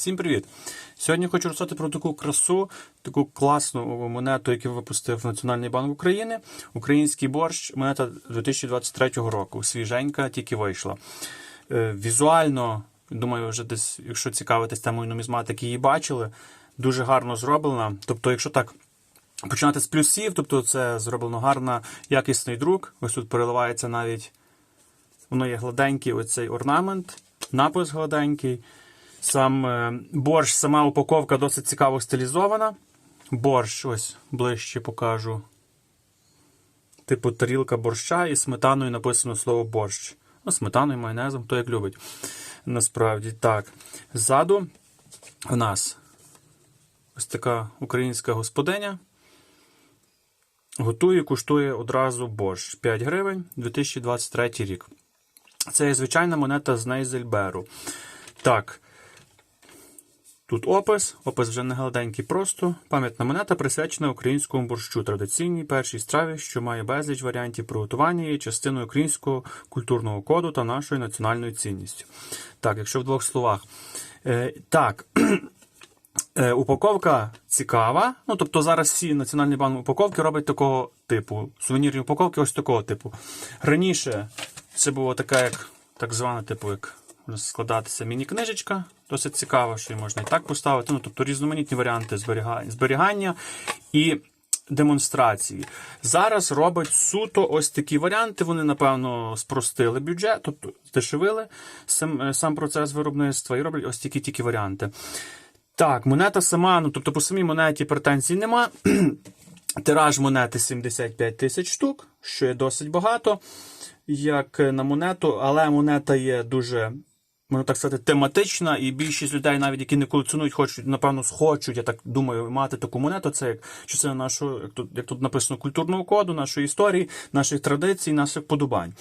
Всім привіт! Сьогодні хочу розказати про таку красу, таку класну монету, яку випустив Національний банк України. Український борщ, монета 2023 року. Свіженька, тільки вийшла. Е, Візуально, думаю, вже десь, якщо цікавитесь темою нумізматики, її бачили. Дуже гарно зроблена. Тобто, якщо так. Починати з плюсів, тобто це зроблено гарно, якісний друк. Ось тут переливається навіть, воно є гладенький оцей орнамент, напис гладенький. Сам е, борщ, сама упаковка досить цікаво стилізована. Борщ, ось ближче покажу. Типу тарілка борща і сметаною написано слово борщ. Ну, сметаною, майонезом, хто як любить. Насправді так. Ззаду в нас ось така українська господиня. Готує, коштує одразу борщ 5 гривень 2023 рік. Це звичайна монета з Нейзельберу. Так. Тут опис, опис вже не гладенький просто. Пам'ятна монета присвячена українському борщу, традиційній першій страві, що має безліч варіантів приготування і частиною українського культурного коду та нашою національною цінністю. Так, якщо в двох словах. Е, так. Е, упаковка цікава. Ну, тобто зараз всі Національний банк упаковки роблять такого типу. Сувенірні упаковки ось такого типу. Раніше це було така, як так звана, типу, як складатися міні-книжечка. Досить цікаво, що її можна і так поставити. Ну, тобто різноманітні варіанти зберігання, і демонстрації. Зараз робить суто ось такі варіанти. Вони, напевно, спростили бюджет, тобто здешевили сам, сам процес виробництва і роблять ось такі тільки варіанти. Так, монета сама, ну тобто по самій монеті претензій нема. Тираж монети 75 тисяч штук, що є досить багато, як на монету, але монета є дуже, можна так сказати, тематична, і більшість людей, навіть які не колекціонують, хочуть, напевно, схочуть, я так думаю, мати таку монету. Це як частина нашого, як тут, як тут написано, культурного коду, нашої історії, наших традицій, наших подобань.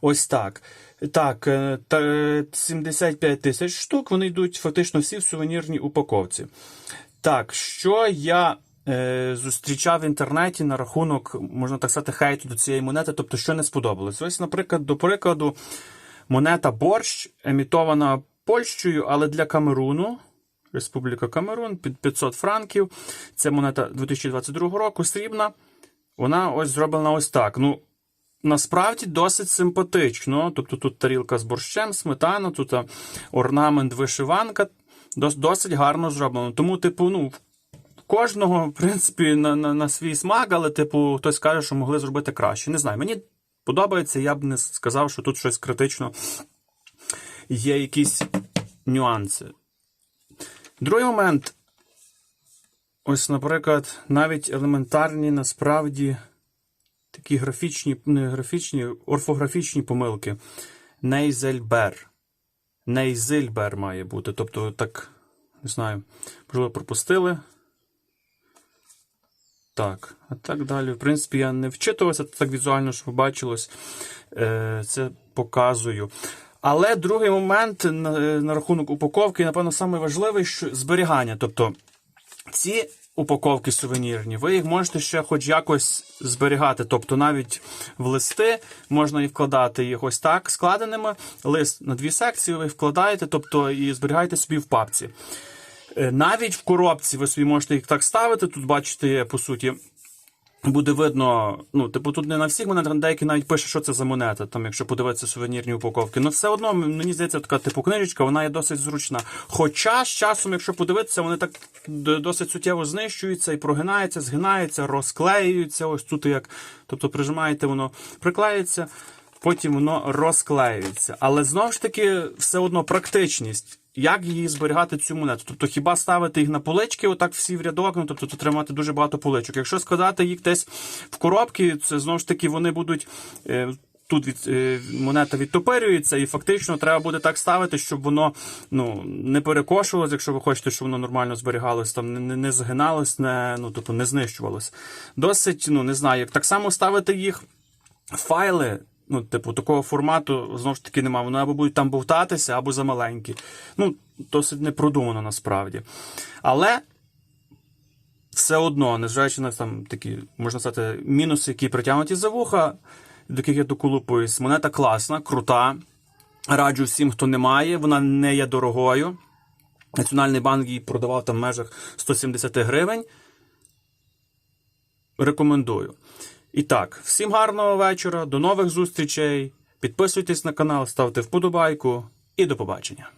Ось так. Так, е, та, е, 75 тисяч штук, вони йдуть фактично всі в сувенірній упаковці. Так, що я е, зустрічав в інтернеті на рахунок, можна так сказати, хейту до цієї монети, тобто, що не сподобалось. Ось, наприклад, до прикладу, монета борщ, емітована Польщею, але для Камеруну. Республіка Камерун під 500 франків. Це монета 2022 року, срібна. Вона ось зроблена ось так. Ну, насправді досить симпатично. Тобто тут тарілка з борщем, сметана, тут орнамент, вишиванка. Досить гарно зроблено. Тому, типу, ну, кожного, в принципі, на, на, на свій смак, але, типу, хтось каже, що могли зробити краще. Не знаю, мені подобається, я б не сказав, що тут щось критично є якісь нюанси. Другий момент. Ось, наприклад, навіть елементарні насправді такі графічні, не графічні, орфографічні помилки. Нейзельбер. Нейзильбер має бути. Тобто, так, не знаю, можливо, пропустили. Так, а так далі. В принципі, я не вчитувався, так візуально, щоб бачилось. Е, це показую. Але другий момент на, на рахунок упаковки, напевно, найважливіший, що зберігання. Тобто, ці упаковки сувенірні, ви їх можете ще хоч якось зберігати. Тобто навіть в листи можна і вкладати їх ось так складеними. Лист на дві секції ви вкладаєте, тобто і зберігаєте собі в папці. Е, Навіть в коробці ви собі можете їх так ставити. Тут бачите, по суті. Буде видно, ну, типу, тут не на всіх монетах, деякі навіть пише, що це за монета, там, якщо подивитися сувенірні упаковки. Ну, все одно, мені здається, така типу книжечка, вона є досить зручна. Хоча з часом, якщо подивитися, вони так досить суттєво знищуються і прогинаються, згинаються, розклеюються. Ось тут як. Тобто прижимаєте, воно приклеюється, потім воно розклеюється. Але знову ж таки, все одно практичність. Як її зберігати цю монету? Тобто хіба ставити їх на полички, отак всі в рядок, ну тобто треба дуже багато поличок. Якщо складати їх десь в коробки, це знову ж таки вони будуть. Е, Тут від, е, монета відтопирюється, і фактично треба буде так ставити, щоб воно ну, не перекошувалось, якщо ви хочете, щоб воно нормально зберігалось, там не, не згиналось, не, ну, тобто не знищувалось. Досить, ну не знаю, як так само ставити їх файли. Ну, типу, такого формату знову ж таки немає. Вони або будуть там бовтатися, або замаленькі. Ну, досить непродумано насправді. Але все одно, незважаючи на там такі, можна сказати, мінуси, які притягнуті за вуха, до яких я доколупуюсь, монета класна, крута. Раджу всім, хто не має, вона не є дорогою. Національний банк її продавав там в межах 170 гривень. Рекомендую. І так, всім гарного вечора, до нових зустрічей. Підписуйтесь на канал, ставте вподобайку і до побачення.